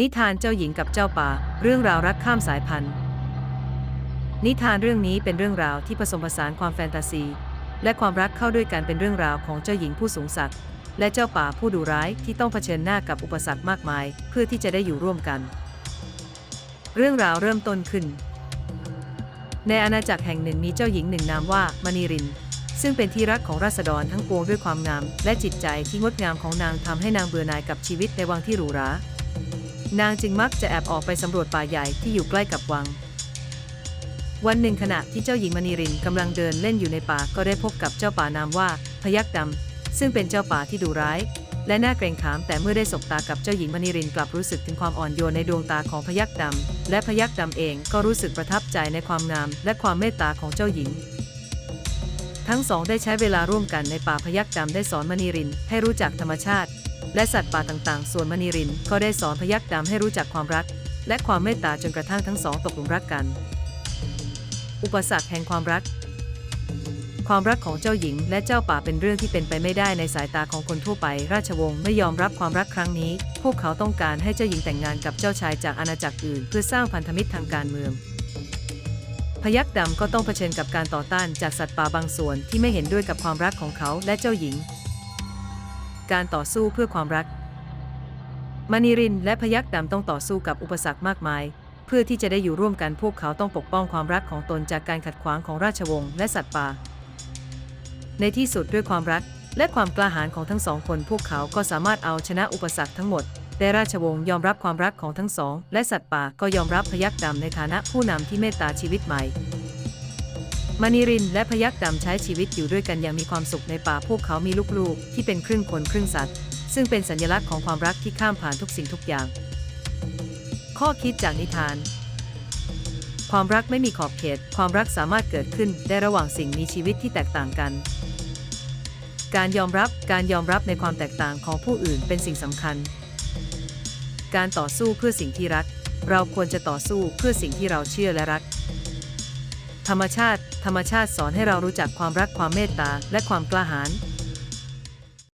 นิทานเจ้าหญิงกับเจ้าป่า เรื่องราวรักข้ามสายพันธุ์ นิทานเรื่องนี้เป็นเรื่องราวที่ผสมผสานความแฟนตาซี และความรักเข้าด้วยกันเป็นเรื่องราวของเจ้าหญิงผู้สูงศักดิ์และเจ้าป่าผู้ดุร้ายที่ต้องเผชิญหน้ากับอุปสรรคมากมาย เพื่อที่จะได้อยู่ร่วมกัน เรื่องราวเริ่มต้นขึ้น ในอาณาจักรแห่งหนึ่งมีเจ้าหญิงหนึ่งนามว่ามณีริน ซึ่งเป็นที่รักของราษฎรทั้งปวงด้วยความงาม และจิตใจที่งดงามของนางทำให้นางเบื่อหน่ายกับชีวิตในวังที่หรูหรา นางจึงมักจะแอบออกไปสำรวจป่าใหญ่ที่อยู่ใกล้กับวัง วันหนึ่งขณะที่เจ้าหญิงมณีรินกำลังเดินเล่นอยู่ในป่าก็ได้พบกับเจ้าป่านามว่าพยักดำซึ่งเป็นเจ้าป่าที่ดุร้าย และน่าเกรงขามแต่เมื่อได้สบตากับเจ้าหญิงมณีรินกลับรู้สึกถึงความอ่อนโยนในดวงตาของพยักดำและพยักดำเองก็รู้สึกประทับใจในความงาม และความเมตตาของเจ้าหญิงทั้งสองได้ใช้เวลาร่วมกันในป่าพยักดำได้สอนมณีรินให้รู้จักธรรมชาติ และสัตว์ป่าต่างๆ ส่วนมณีรินก็ได้สอนพยักดำให้รู้จักความรัก และความเมตตาจนกระทั่งทั้งสองตกหลุมรักกัน อุปสรรคแห่งความรัก ความรักของเจ้าหญิงและเจ้าป่าเป็นเรื่องที่เป็นไปไม่ได้ในสายตาของคนทั่วไป ราชวงศ์ไม่ยอมรับความรักครั้งนี้ พวกเขาต้องการให้เจ้าหญิงแต่งงานกับเจ้าชายจากอาณาจักรอื่น เพื่อสร้างพันธมิตรทางการเมืองพยักดำก็ต้องเผชิญกับการต่อต้านจากสัตว์ป่าบางส่วนที่ไม่เห็นด้วยกับความรักของเขาและเจ้าหญิง การต่อสู้เพื่อความรักมานิรินและพยักดำต้องต่อสู้กับอุปสรรคมากมาย เพื่อที่จะได้อยู่ร่วมกันพวกเขาต้องปกป้องความรักของตนจากการขัดขวางของราชวงศ์และสัตว์ป่า ในที่สุดด้วยความรักและความกล้าหาญของทั้งสองคนพวกเขาก็สามารถเอาชนะอุปสรรคทั้งหมดแต่ราชวงศ์ยอมรับความรักของทั้งสอง และสัตว์ป่าก็ยอมรับพยักดำในฐานะผู้นำที่เมตตาชีวิตใหม่ มานิรินและพยักดำใช้ชีวิตอยู่ด้วยกันอย่างมีความสุขในป่าพวกเขามีลูกๆ ที่เป็นครึ่งคนครึ่งสัตว์ ซึ่งเป็นสัญลักษณ์ของความรักที่ข้ามผ่านทุกสิ่งทุกอย่าง ข้อคิดจากนิทาน ความรักไม่มีขอบเขต ความรักสามารถเกิดขึ้นได้ระหว่างสิ่งมีชีวิตที่แตกต่างกัน การยอมรับการยอมรับในความแตกต่างของผู้อื่นเป็นสิ่งสำคัญ การต่อสู้เพื่อสิ่งที่รัก เราควรจะต่อสู้เพื่อสิ่งที่เราเชื่อและรัก ธรรมชาติ ธรรมชาติสอนให้เรารู้จักความรักความเมตตา และความกล้าหาญ